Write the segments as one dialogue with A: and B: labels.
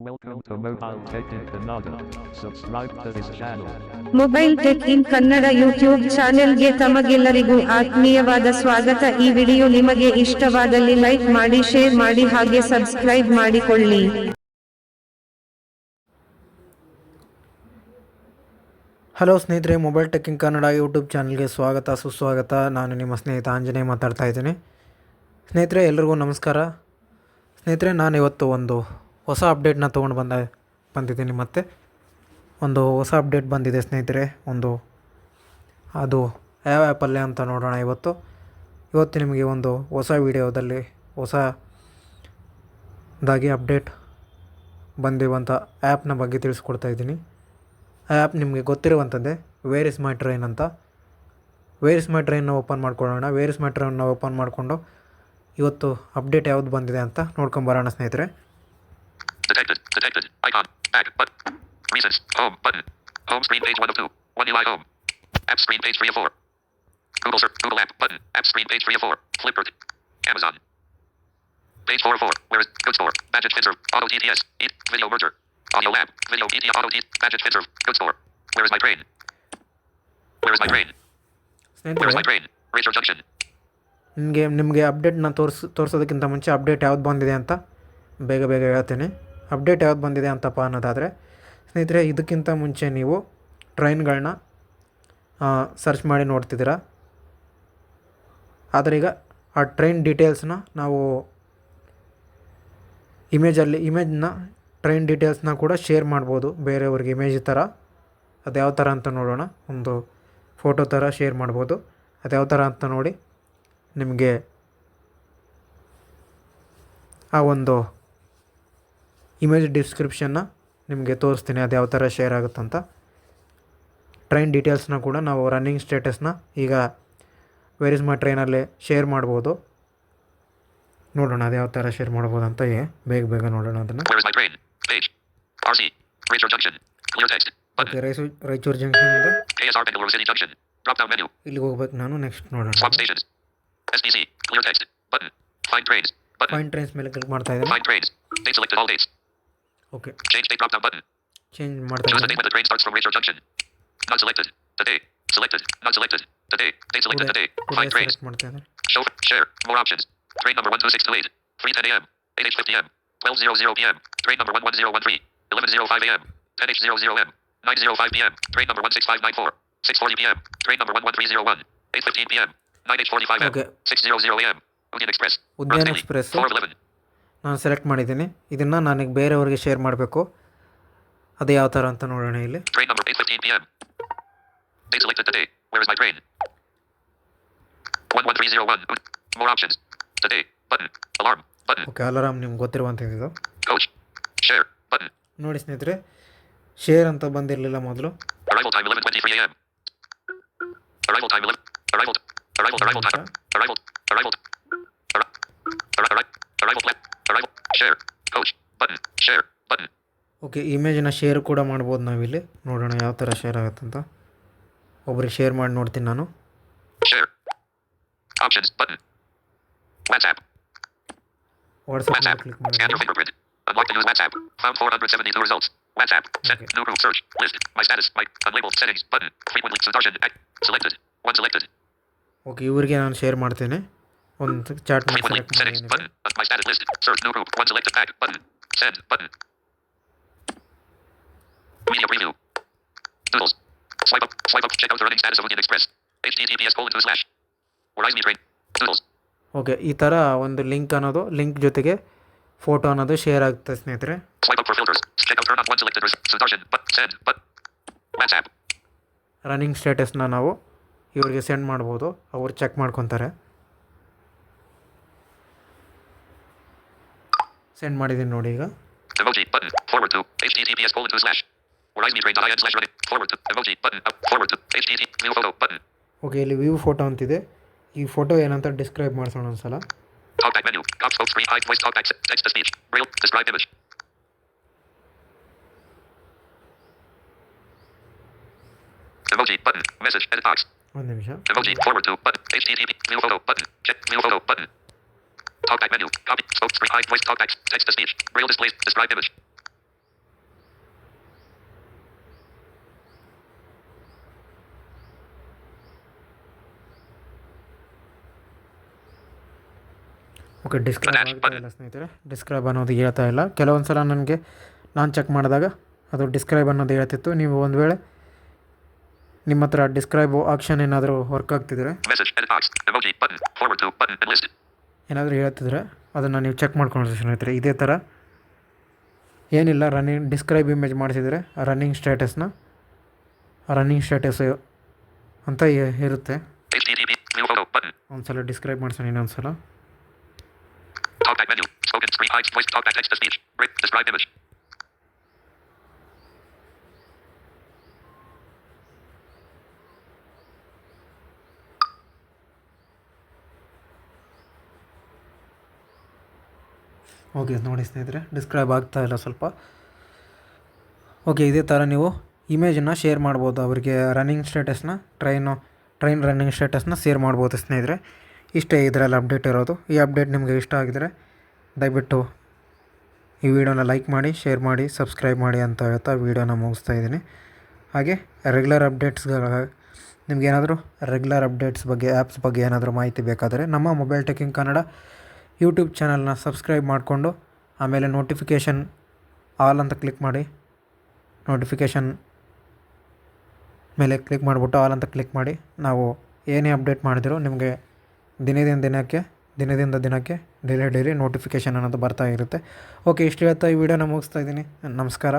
A: Welcome to Mobile Tech in Kannada. Subscribe to this channel.
B: Mobile tech in Kannada YouTube ಚಾನೆಲ್ಗೆ ತಮಗೆಲ್ಲರಿಗೂ ಆತ್ಮೀಯವಾದ ಸ್ವಾಗತ. ಈ ವಿಡಿಯೋ ನಿಮಗೆ ಇಷ್ಟವಾದಲ್ಲಿ ಲೈಕ್ ಮಾಡಿ ಶೇರ್ ಮಾಡಿ ಹಾಗೆ ಸಬ್ಸ್ಕ್ರೈಬ್ ಮಾಡಿಕೊಳ್ಳಿ.
C: ಹಲೋ ಸ್ನೇಹಿತರೆ ಮೊಬೈಲ್ ಟೆಕ್ಕಿಂಗ್ ಕನ್ನಡ ಯೂಟ್ಯೂಬ್ ಚಾನಲ್ಗೆ ಸ್ವಾಗತ ಸುಸ್ವಾಗತ. ನಾನು ನಿಮ್ಮ ಸ್ನೇಹಿತ ಆಂಜನೇಯ ಮಾತಾಡ್ತಾ ಇದ್ದೀನಿ. ಸ್ನೇಹಿತರೆ ಎಲ್ರಿಗೂ ನಮಸ್ಕಾರ. ಸ್ನೇಹಿತರೆ ನಾನು ಇವತ್ತು ಒಂದು ಹೊಸ ಅಪ್ಡೇಟ್ನ ತೊಗೊಂಡು ಬಂದ, ಬಂದಿದ್ದೀನಿ ಮತ್ತೆ. ಒಂದು ಹೊಸ ಅಪ್ಡೇಟ್ ಬಂದಿದೆ ಸ್ನೇಹಿತರೆ, ಒಂದು ಅದು ಯಾವ ಆ್ಯಪಲ್ಲೇ ಅಂತ ನೋಡೋಣ ಇವತ್ತು. ಇವತ್ತು ನಿಮಗೆ ಒಂದು ಹೊಸ ವಿಡಿಯೋದಲ್ಲಿ, ಹೊಸದಾಗಿ ಅಪ್ಡೇಟ್ ಬಂದಿರುವಂಥ ಆ್ಯಪ್ನ ಬಗ್ಗೆ ತಿಳಿಸ್ಕೊಡ್ತಾ ಇದ್ದೀನಿ. ಆ ಆ್ಯಪ್ ನಿಮಗೆ ಗೊತ್ತಿರುವಂಥದ್ದೇ ವೇರ್ ಇಸ್ ಮೈ ಟ್ರೈನ್ ಅಂತ. ವೇರ್ ಇಸ್ ಮೈ ಟ್ರೈನ್ನ ಓಪನ್ ಮಾಡ್ಕೊಳ್ಳೋಣ. ವೇರ್ ಇಸ್ ಮೈ ಟ್ರೈನ್ನ ಓಪನ್ ಮಾಡಿಕೊಂಡು ಇವತ್ತು ಅಪ್ಡೇಟ್ ಯಾವ್ದು ಬಂದಿದೆ ಅಂತ ನೋಡ್ಕೊಂಬರೋಣ ಸ್ನೇಹಿತರೆ.
D: Detected. Detected. Icon. Back. Button. Recents. Home. Button. Home screen page 1 of 2. 1 UI home. App screen page 3 of 4. Google search. Google app. Button. App screen page 3 of 4. Flipboard. Amazon. Page 4 of 4. Where is Good Store? Badget Finserv. Auto TTS. Eat. Video merger. Audio lab. Video ET Auto T. Badget Finserv. Good Store. Where is my train? Where is my train? Where is my
C: ಸ್ನೇಹಿತರೆ
D: train? Razor Junction.
C: ನಿಮಗೆ ನಿಮಗೆ ಅಪ್ಡೇಟ್ನ ತೋರಿಸ್ ತೋರಿಸೋದಕ್ಕಿಂತ ಮುಂಚೆ update ಯಾವ್ದು ಬಂದಿದೆ ಅಂತ ಬೇಗ ಬೇಗ ಹೇಳ್ತೀನಿ ಅಪ್ಡೇಟ್ ಯಾವ್ದು ಬಂದಿದೆ ಅಂತಪ್ಪ ಅನ್ನೋದಾದರೆ, ಸ್ನೇಹಿತರೆ, ಇದಕ್ಕಿಂತ ಮುಂಚೆ ನೀವು ಟ್ರೈನ್ಗಳನ್ನ ಸರ್ಚ್ ಮಾಡಿ ನೋಡ್ತಿದ್ದೀರಾ? ಆದರೆ ಈಗ ಆ ಟ್ರೈನ್ ಡೀಟೇಲ್ಸ್ನ ನಾವು ಇಮೇಜಲ್ಲಿ, ಇಮೇಜ್ನ, ಟ್ರೈನ್ ಡೀಟೇಲ್ಸ್ನ ಕೂಡ ಶೇರ್ ಮಾಡ್ಬೋದು ಬೇರೆಯವ್ರಿಗೆ ಇಮೇಜ್ ಥರ, ಅದು ಯಾವ ಥರ ಅಂತ ನೋಡೋಣ. ಒಂದು ಫೋಟೋ ಥರ ಶೇರ್ ಮಾಡ್ಬೋದು. ಅದು ಯಾವ ಥರ ಅಂತ ನೋಡಿ ನಿಮಗೆ ಆ ಒಂದು ಇಮೇಜ್ ಡಿಸ್ಕ್ರಿಪ್ಷನ್ನ ನಿಮಗೆ ತೋರಿಸ್ತೀನಿ ಅದು ಯಾವ ಥರ ಶೇರ್ ಆಗುತ್ತಂತ. ಟ್ರೈನ್ ಡೀಟೇಲ್ಸ್ನ ಕೂಡ ನಾವು ರನ್ನಿಂಗ್ ಸ್ಟೇಟಸ್ನ ಈಗ ವೇರ್ ಇಸ್ ಮೈ ಟ್ರೈನಲ್ಲಿ ಶೇರ್ ಮಾಡ್ಬೋದು. ನೋಡೋಣ ಅದು ಯಾವ ಥರ ಶೇರ್ ಮಾಡ್ಬೋದು ಅಂತ ಏ ಬೇಗ ಬೇಗ ನೋಡೋಣ ಅದನ್ನು. ರಾಯಚೂರು
D: ಜಂಕ್ಷನ್.
C: ಇಲ್ಲಿಗೆ ಹೋಗ್ಬೇಕು ನಾನು ನೆಕ್ಸ್ಟ್ ನೋಡೋಣ. ಫೈನ್ ಟ್ರೈನ್ಸ್ ಮೇಲೆ ಕ್ಲಿಕ್ ಮಾಡ್ತಾ ಇದ್ದೀನಿ.
D: Find trains. Date selected. All dates.
C: Okay
D: Change date. Drop down button.
C: Change ಮಾಡ್ತಾ
D: Choose the
C: ಇದ್ದೀನಿ
D: date when the train starts from Razor Junction. Not selected. The day. Selected. Not selected. The day. Date selected. The day. Find trains.
C: Select ಮಾಡ್ತಾ ಇದ್ದೀನಿ
D: Show. Share. More options. Train number 12628. 310 a.m. 8h50 m. 1200 p.m. Train number 11013. 1105 a.m. 10h00 m. 905 p.m. Train number 16594. 640 p.m. Train number 11301. 815 p.m. 9h45 m.
C: Okay.
D: 600 a.m. Union Express.
C: Udyan
D: Runs daily.
C: Express
D: 411.
C: ನಾನು select ಮಾಡಿದ್ದೀನಿ. ಇದನ್ನು ನಾನು ಬೇರೆವರಿಗೆ share ಮಾಡಬೇಕು. ಅದು ಯಾವ ಥರ ಅಂತ ನೋಡೋಣ ಇಲ್ಲಿ.
D: 11301 ಬಟ್ ಅಲಾರ್ಮ್
C: ಓಕೆ ಅಲಾರಂ ನಿಮ್ಗೆ ಗೊತ್ತಿರುವಂತ
D: ಇದೆ. ಇದು ಶೇರ್
C: ನೋಡಿ ಸ್ನೇಹಿತರೆ ಶೇರ್ ಅಂತ ಬಂದಿರಲಿಲ್ಲ ಮೊದಲು.
D: ರೈಬಲ್ ಟೈಮ್ ರೈಬಲ್ ರೈಬಲ್ ರೈಬಲ್ ರೈಬಲ್ right share coach button share
C: ಕೂಡ ಮಾಡ್ಬೋದು ನಾವಿಲ್ಲಿ. ನೋಡೋಣ ಯಾವ ಥರ ಶೇರ್ ಆಗುತ್ತೆ ಅಂತ ಒಬ್ರಿಗೆ ಶೇರ್ ಮಾಡಿ ನೋಡ್ತೀನಿ ನಾನು.
D: Option button match
C: up
D: WhatsApp
C: click
D: ಮಾಡ್ಕೊಂಡು ಬನ್ನಿ boat use match up found 472 results match up
C: set
D: no rule search list my status my label
C: okay ಇವರಿಗೆ ನಾನು ಶೇರ್ ಮಾಡ್ತೇನೆ. ಒಂದು ಚಾಟ್
D: ಚಾರ್ಟ್ ಮೈನಿಂಗ್ ಬಂದು ಚಾರ್ಜ್ ನೀವು ಪಂಚಲ ಪದ್ದು ಚಾರ್ಜ್ ಪದ್ ಬೈ ನೀವು
C: ಓಕೆ ಈ ಥರ ಒಂದು ಲಿಂಕ್ ಅನ್ನೋದು ಲಿಂಕ್ ಜೊತೆಗೆ ಫೋಟೋ ಅನ್ನೋದು ಶೇರ್ ಆಗುತ್ತೆ ಸ್ನೇಹಿತರೆ.
D: ಫೈಕಪ್ಲತ್ತೆ ಪತ್ ಆ್ಯಪ್
C: ರನ್ನಿಂಗ್ ಸ್ಟೇಟಸ್ನ ನಾವು ಇವ್ರಿಗೆ ಸೆಂಡ್ ಮಾಡ್ಬೋದು. ಅವ್ರು ಚೆಕ್ ಮಾಡ್ಕೊತಾರೆ. ಸೆಂಡ್ ಮಾಡಿದ್ದೀನಿ ನೋಡಿ ಈಗ
D: Emoji button. Forward to https colon two slash. Verizon train.in slash running. Forward to emoji button. Up. Forward to http view photo button.
C: Okay ಇಲ್ಲಿ ವ್ಯೂ ಫೋಟೋ ಅಂತಿದೆ ಈ ಫೋಟೋ ಏನಂತ ಡಿಸ್ಕ್ರೈಬ್ ಮಾಡಿಸೋಣ ಒಂದ್ಸಲ
D: Talkback menu. Cop scope screen. Hide voice talkback. Text to speech. Braille. Describe image. Emoji button. Message. Edit box.
C: ಒಂದು ನಿಮಿಷ
D: Emoji. Forward to button. HTTP view photo button. Check view photo button. Talkback menu. Copy. Spoke. Revised voice. Talkback. Text to speech. Braille displays. Describe image.
C: Okay describe ಸ್ನೇಹಿತರೆ describe ಅನ್ನೋದು ಹೇಳ್ತಾ ಇಲ್ಲ ಕೆಲವೊಂದು ಸಲ ನನಗೆ ನಾನು ಚೆಕ್ ಮಾಡಿದಾಗ ಅದು ಡಿಸ್ಕ್ರೈಬ್ ಅನ್ನೋದು ಹೇಳ್ತಿತ್ತು ನೀವು ಒಂದು ವೇಳೆ ನಿಮ್ಮ ಹತ್ರ ಡಿಸ್ಕ್ರೈಬ್ ಆಪ್ಷನ್ ಏನಾದರೂ ವರ್ಕ್ ಆಗ್ತಿದ್ರೆ ಏನಾದರೂ ಹೇಳ್ತಿದ್ರೆ ಅದನ್ನು ನೀವು ಚೆಕ್ ಮಾಡ್ಕೊಳ್ಳಿ ಸ್ನೇಹಿತರೆ. ಇದೇ ಥರ ಏನಿಲ್ಲ ರನ್ನಿಂಗ್ ಡಿಸ್ಕ್ರೈಬ್ ಇಮೇಜ್ ಮಾಡಿಸಿದರೆ ರನ್ನಿಂಗ್ ಸ್ಟೇಟಸ್ನ ರನ್ನಿಂಗ್ ಸ್ಟೇಟಸ್ ಅಂತ ಇರುತ್ತೆ. ಒಂದು ಸಲ ಡಿಸ್ಕ್ರೈಬ್ ಮಾಡ್ಸೋಣ ಇನ್ನೊಂದು ಸಲ
D: Talkback menu. Spoken screen. Hide voice. Talkback text to speech. Break. Describe image.
C: Okay, ನೋಡಿ ಸ್ನೇಹಿತರೆ ಡಿಸ್ಕ್ರೈಬ್ ಆಗ್ತಾ ಇಲ್ಲ ಸ್ವಲ್ಪ. ಓಕೆ, ಇದೇ ಥರ ನೀವು ಇಮೇಜನ್ನು ಶೇರ್ ಮಾಡ್ಬೋದು. ಅವರಿಗೆ ರನ್ನಿಂಗ್ ಸ್ಟೇಟಸ್ನ ಟ್ರೈನು ಟ್ರೈನ್ ರನ್ನಿಂಗ್ ಸ್ಟೇಟಸ್ನ ಶೇರ್ ಮಾಡ್ಬೋದು ಸ್ನೇಹಿತರೆ. ಇಷ್ಟೇ ಇದರಲ್ಲಿ ಅಪ್ಡೇಟ್ ಇರೋದು. ಈ ಅಪ್ಡೇಟ್ ನಿಮಗೆ ಇಷ್ಟ ಆಗಿದರೆ ದಯವಿಟ್ಟು ಈ ವಿಡಿಯೋನ ಲೈಕ್ ಮಾಡಿ ಶೇರ್ ಮಾಡಿ ಸಬ್ಸ್ಕ್ರೈಬ್ ಮಾಡಿ ಅಂತ ಹೇಳ್ತಾ ವೀಡಿಯೋನ ಮುಗಿಸ್ತಾ ಇದ್ದೀನಿ. ಹಾಗೆ ರೆಗ್ಯುಲರ್ ಅಪ್ಡೇಟ್ಸ್ಗಳ ನಿಮಗೇನಾದರೂ ರೆಗ್ಯುಲರ್ ಅಪ್ಡೇಟ್ಸ್ ಬಗ್ಗೆ ಆ್ಯಪ್ಸ್ ಬಗ್ಗೆ ಏನಾದರೂ ಮಾಹಿತಿ ಬೇಕಾದರೆ ನಮ್ಮ mobile tech in Kannada YouTube ಚಾನಲ್ನ ಸಬ್ಸ್ಕ್ರೈಬ್ ಮಾಡಿಕೊಂಡು ಆಮೇಲೆ ನೋಟಿಫಿಕೇಷನ್ ಆಲ್ ಅಂತ ಕ್ಲಿಕ್ ಮಾಡಿ. ನೋಟಿಫಿಕೇಷನ್ ಮೇಲೆ ಕ್ಲಿಕ್ ಮಾಡಿಬಿಟ್ಟು ಆಲ್ ಅಂತ ಕ್ಲಿಕ್ ಮಾಡಿ. ನಾವು ಏನೇ ಅಪ್ಡೇಟ್ ಮಾಡಿದರೂ ನಿಮಗೆ ದಿನದಿಂದ ದಿನಕ್ಕೆ ದಿನದಿಂದ ದಿನಕ್ಕೆ ಡೈಲಿ ಡೈಲಿ ನೋಟಿಫಿಕೇಷನ್ ಅನ್ನೋದು ಬರ್ತಾ ಇರುತ್ತೆ. ಓಕೆ, ಇಷ್ಟು ಹೇಳ್ತಾ ಈ ವಿಡಿಯೋನ ಮುಗಿಸ್ತಾ ಇದ್ದೀನಿ. ನಮಸ್ಕಾರ.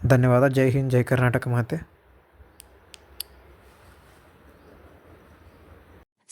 C: ಧನ್ಯವಾದ. ಜೈ ಹಿಂದ್, ಜೈ ಕರ್ನಾಟಕ ಮಾತೆ.